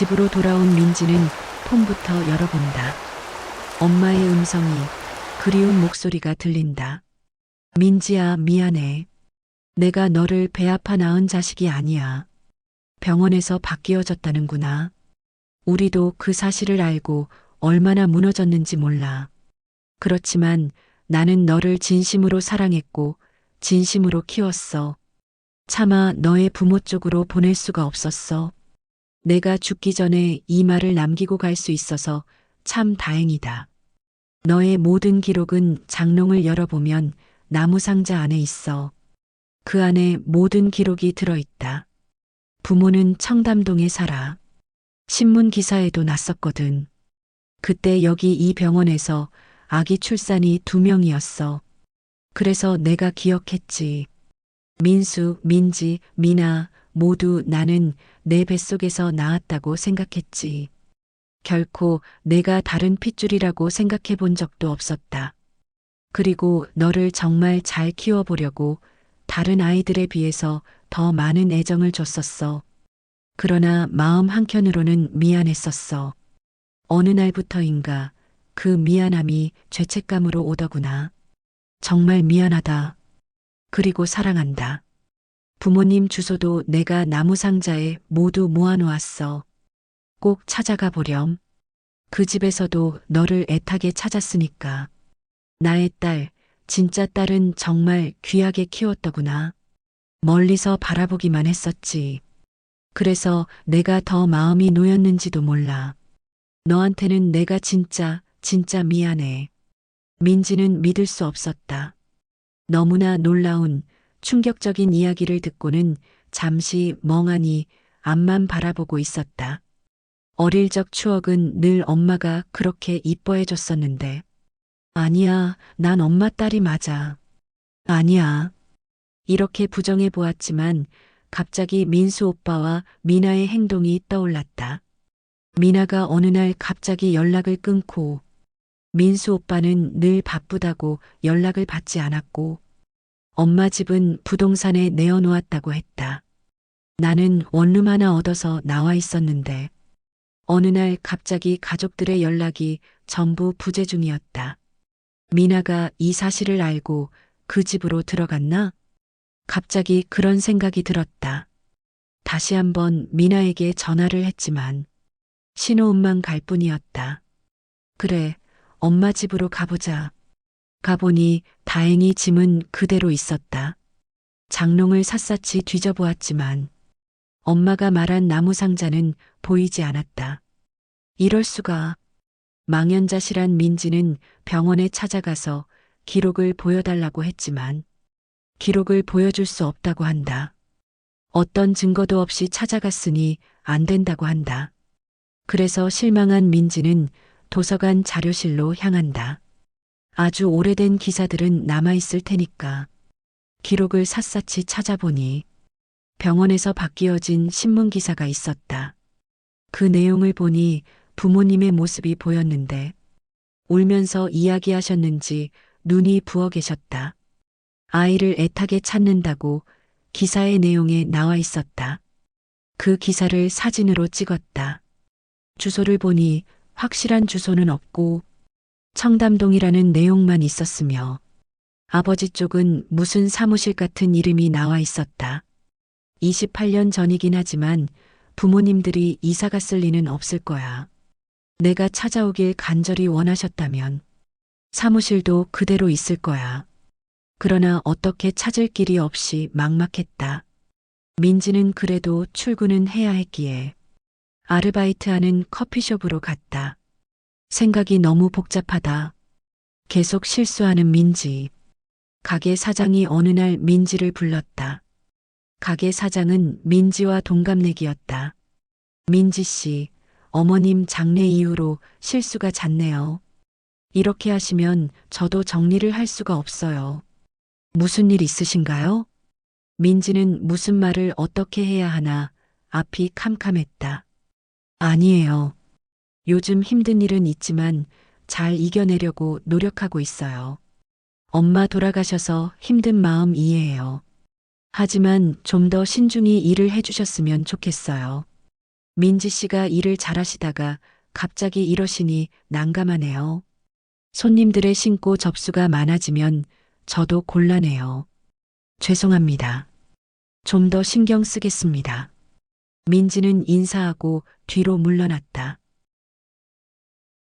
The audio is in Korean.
집으로 돌아온 민지는 폰부터 열어본다. 엄마의 음성이 그리운 목소리가 들린다. 민지야, 미안해. 내가 너를 배 아파 낳은 자식이 아니야. 병원에서 바뀌어졌다는구나. 우리도 그 사실을 알고 얼마나 무너졌는지 몰라. 그렇지만 나는 너를 진심으로 사랑했고 진심으로 키웠어. 차마 너의 부모 쪽으로 보낼 수가 없었어. 내가 죽기 전에 이 말을 남기고 갈 수 있어서 참 다행이다. 너의 모든 기록은 장롱을 열어보면 나무 상자 안에 있어. 그 안에 모든 기록이 들어있다. 부모는 청담동에 살아. 신문 기사에도 났었거든. 그때 여기 이 병원에서 아기 출산이 두 명이었어. 그래서 내가 기억했지. 민수, 민지, 미나 모두 나는 내 뱃속에서 낳았다고 생각했지. 결코 내가 다른 핏줄이라고 생각해 본 적도 없었다. 그리고 너를 정말 잘 키워보려고 다른 아이들에 비해서 더 많은 애정을 줬었어. 그러나 마음 한켠으로는 미안했었어. 어느 날부터인가 그 미안함이 죄책감으로 오더구나. 정말 미안하다. 그리고 사랑한다. 부모님 주소도 내가 나무 상자에 모두 모아놓았어. 꼭 찾아가 보렴. 그 집에서도 너를 애타게 찾았으니까. 나의 딸, 진짜 딸은 정말 귀하게 키웠더구나. 멀리서 바라보기만 했었지. 그래서 내가 더 마음이 놓였는지도 몰라. 너한테는 내가 진짜, 진짜 미안해. 민지는 믿을 수 없었다. 너무나 놀라운, 충격적인 이야기를 듣고는 잠시 멍하니 앞만 바라보고 있었다. 어릴 적 추억은 늘 엄마가 그렇게 이뻐해 줬었는데. 아니야, 난 엄마 딸이 맞아. 아니야. 이렇게 부정해 보았지만 갑자기 민수 오빠와 미나의 행동이 떠올랐다. 미나가 어느 날 갑자기 연락을 끊고 민수 오빠는 늘 바쁘다고 연락을 받지 않았고 엄마 집은 부동산에 내어놓았다고 했다. 나는 원룸 하나 얻어서 나와 있었는데 어느 날 갑자기 가족들의 연락이 전부 부재 중이었다. 미나가 이 사실을 알고 그 집으로 들어갔나? 갑자기 그런 생각이 들었다. 다시 한번 미나에게 전화를 했지만 신호음만 갈 뿐이었다. 그래, 엄마 집으로 가보자. 가보니 다행히 짐은 그대로 있었다. 장롱을 샅샅이 뒤져보았지만 엄마가 말한 나무 상자는 보이지 않았다. 이럴 수가. 망연자실한 민지는 병원에 찾아가서 기록을 보여달라고 했지만 기록을 보여줄 수 없다고 한다. 어떤 증거도 없이 찾아갔으니 안 된다고 한다. 그래서 실망한 민지는 도서관 자료실로 향한다. 아주 오래된 기사들은 남아있을 테니까 기록을 샅샅이 찾아보니 병원에서 바뀌어진 신문 기사가 있었다. 그 내용을 보니 부모님의 모습이 보였는데 울면서 이야기하셨는지 눈이 부어 계셨다. 아이를 애타게 찾는다고 기사의 내용에 나와 있었다. 그 기사를 사진으로 찍었다. 주소를 보니 확실한 주소는 없고 청담동이라는 내용만 있었으며 아버지 쪽은 무슨 사무실 같은 이름이 나와 있었다. 28년 전이긴 하지만 부모님들이 이사 갔을 리는 없을 거야. 내가 찾아오길 간절히 원하셨다면 사무실도 그대로 있을 거야. 그러나 어떻게 찾을 길이 없이 막막했다. 민지는 그래도 출근은 해야 했기에 아르바이트하는 커피숍으로 갔다. 생각이 너무 복잡하다. 계속 실수하는 민지. 가게 사장이 어느 날 민지를 불렀다. 가게 사장은 민지와 동갑내기였다. 민지 씨, 어머님 장례 이후로 실수가 잦네요. 이렇게 하시면 저도 정리를 할 수가 없어요. 무슨 일 있으신가요? 민지는 무슨 말을 어떻게 해야 하나 앞이 캄캄했다. 아니에요. 요즘 힘든 일은 있지만 잘 이겨내려고 노력하고 있어요. 엄마 돌아가셔서 힘든 마음 이해해요. 하지만 좀 더 신중히 일을 해주셨으면 좋겠어요. 민지 씨가 일을 잘하시다가 갑자기 이러시니 난감하네요. 손님들의 신고 접수가 많아지면 저도 곤란해요. 죄송합니다. 좀 더 신경 쓰겠습니다. 민지는 인사하고 뒤로 물러났다.